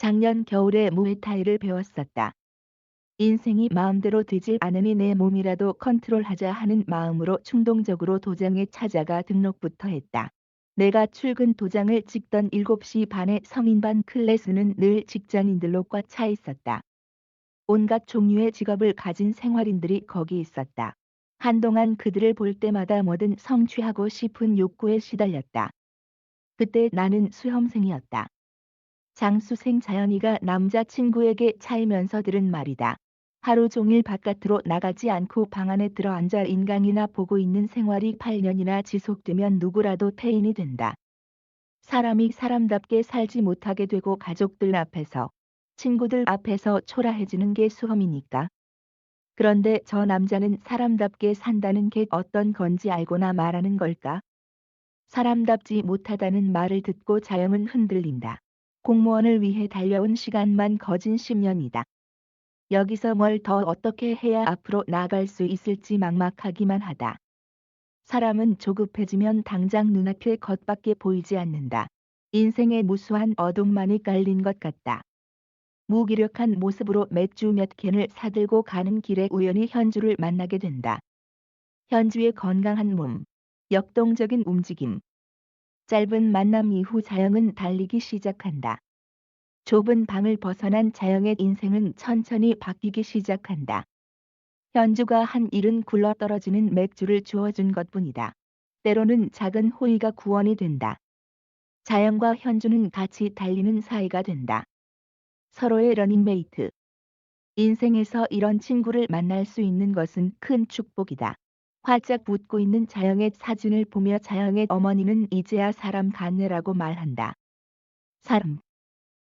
작년 겨울에 무에타이를 배웠었다. 인생이 마음대로 되질 않으니 내 몸이라도 컨트롤하자 하는 마음으로 충동적으로 도장에 찾아가 등록부터 했다. 내가 출근 도장을 찍던 7시 반의 성인반 클래스는 늘 직장인들로 꽉 차 있었다. 온갖 종류의 직업을 가진 생활인들이 거기 있었다. 한동안 그들을 볼 때마다 뭐든 성취하고 싶은 욕구에 시달렸다. 그때 나는 수험생이었다. 장수생 자연이가 남자친구에게 차이면서 들은 말이다. 하루 종일 바깥으로 나가지 않고 방 안에 들어앉아 인강이나 보고 있는 생활이 8년이나 지속되면 누구라도 폐인이 된다. 사람이 사람답게 살지 못하게 되고 가족들 앞에서, 친구들 앞에서 초라해지는 게 수험이니까. 그런데 저 남자는 사람답게 산다는 게 어떤 건지 알고나 말하는 걸까? 사람답지 못하다는 말을 듣고 자영은 흔들린다. 공무원을 위해 달려온 시간만 거진 10년이다. 여기서 뭘 더 어떻게 해야 앞으로 나아갈 수 있을지 막막하기만 하다. 사람은 조급해지면 당장 눈앞에 겉밖에 보이지 않는다. 인생의 무수한 어둠만이 깔린 것 같다. 무기력한 모습으로 맥주 몇 캔을 사들고 가는 길에 우연히 현주를 만나게 된다. 현주의 건강한 몸, 역동적인 움직임. 짧은 만남 이후 자영은 달리기 시작한다. 좁은 방을 벗어난 자영의 인생은 천천히 바뀌기 시작한다. 현주가 한 일은 굴러떨어지는 맥주를 주어준 것뿐이다. 때로는 작은 호의가 구원이 된다. 자영과 현주는 같이 달리는 사이가 된다. 서로의 러닝메이트. 인생에서 이런 친구를 만날 수 있는 것은 큰 축복이다. 활짝 웃고 있는 자영의 사진을 보며 자영의 어머니는 이제야 사람 같네라고 말한다. 사람.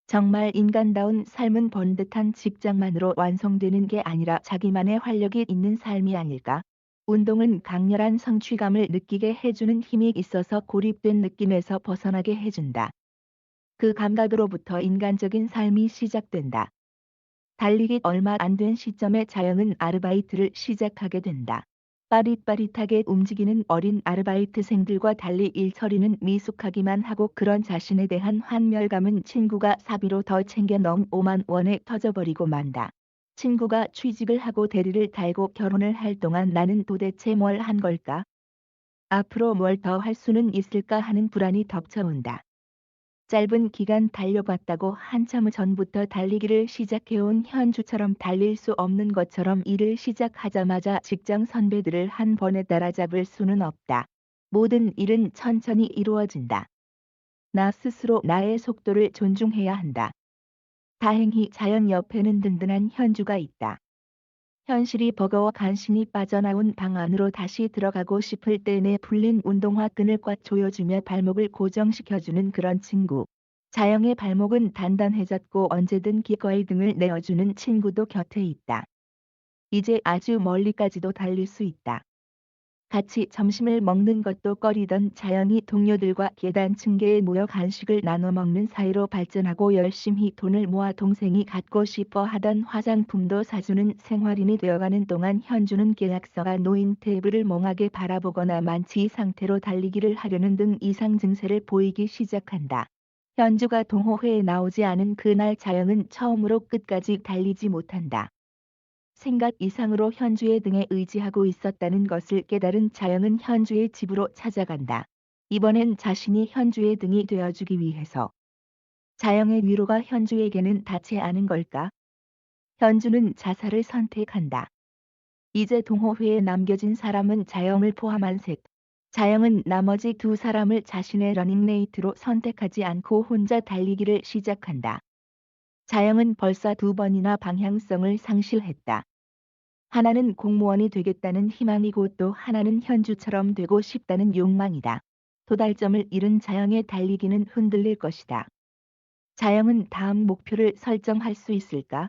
정말 인간다운 삶은 번듯한 직장만으로 완성되는 게 아니라 자기만의 활력이 있는 삶이 아닐까? 운동은 강렬한 성취감을 느끼게 해주는 힘이 있어서 고립된 느낌에서 벗어나게 해준다. 그 감각으로부터 인간적인 삶이 시작된다. 달리기 얼마 안 된 시점에 자영은 아르바이트를 시작하게 된다. 빠릿빠릿하게 움직이는 어린 아르바이트생들과 달리 일처리는 미숙하기만 하고 그런 자신에 대한 환멸감은 친구가 사비로 더 챙겨 넘 5만 원에 터져버리고 만다. 친구가 취직을 하고 대리를 달고 결혼을 할 동안 나는 도대체 뭘 한 걸까? 앞으로 뭘 더 할 수는 있을까 하는 불안이 덮쳐온다. 짧은 기간 달려봤다고 한참 전부터 달리기를 시작해온 현주처럼 달릴 수 없는 것처럼 일을 시작하자마자 직장 선배들을 한 번에 따라잡을 수는 없다. 모든 일은 천천히 이루어진다. 나 스스로 나의 속도를 존중해야 한다. 다행히 자연 옆에는 든든한 현주가 있다. 현실이 버거워 간신히 빠져나온 방 안으로 다시 들어가고 싶을 때 내 풀린 운동화 끈을 꽉 조여주며 발목을 고정시켜주는 그런 친구. 자영의 발목은 단단해졌고 언제든 기꺼이 등을 내어주는 친구도 곁에 있다. 이제 아주 멀리까지도 달릴 수 있다. 같이 점심을 먹는 것도 꺼리던 자연이 동료들과 계단 층계에 모여 간식을 나눠 먹는 사이로 발전하고 열심히 돈을 모아 동생이 갖고 싶어 하던 화장품도 사주는 생활인이 되어가는 동안 현주는 계약서가 놓인 테이블을 멍하게 바라보거나 만취 상태로 달리기를 하려는 등 이상 증세를 보이기 시작한다. 현주가 동호회에 나오지 않은 그날 자영은 처음으로 끝까지 달리지 못한다. 생각 이상으로 현주의 등에 의지하고 있었다는 것을 깨달은 자영은 현주의 집으로 찾아간다. 이번엔 자신이 현주의 등이 되어주기 위해서. 자영의 위로가 현주에게는 닿지 않은 걸까? 현주는 자살을 선택한다. 이제 동호회에 남겨진 사람은 자영을 포함한 셋. 자영은 나머지 두 사람을 자신의 러닝메이트로 선택하지 않고 혼자 달리기를 시작한다. 자영은 벌써 두 번이나 방향성을 상실했다. 하나는 공무원이 되겠다는 희망이고 또 하나는 현주처럼 되고 싶다는 욕망이다. 도달점을 잃은 자영의 달리기는 흔들릴 것이다. 자영은 다음 목표를 설정할 수 있을까?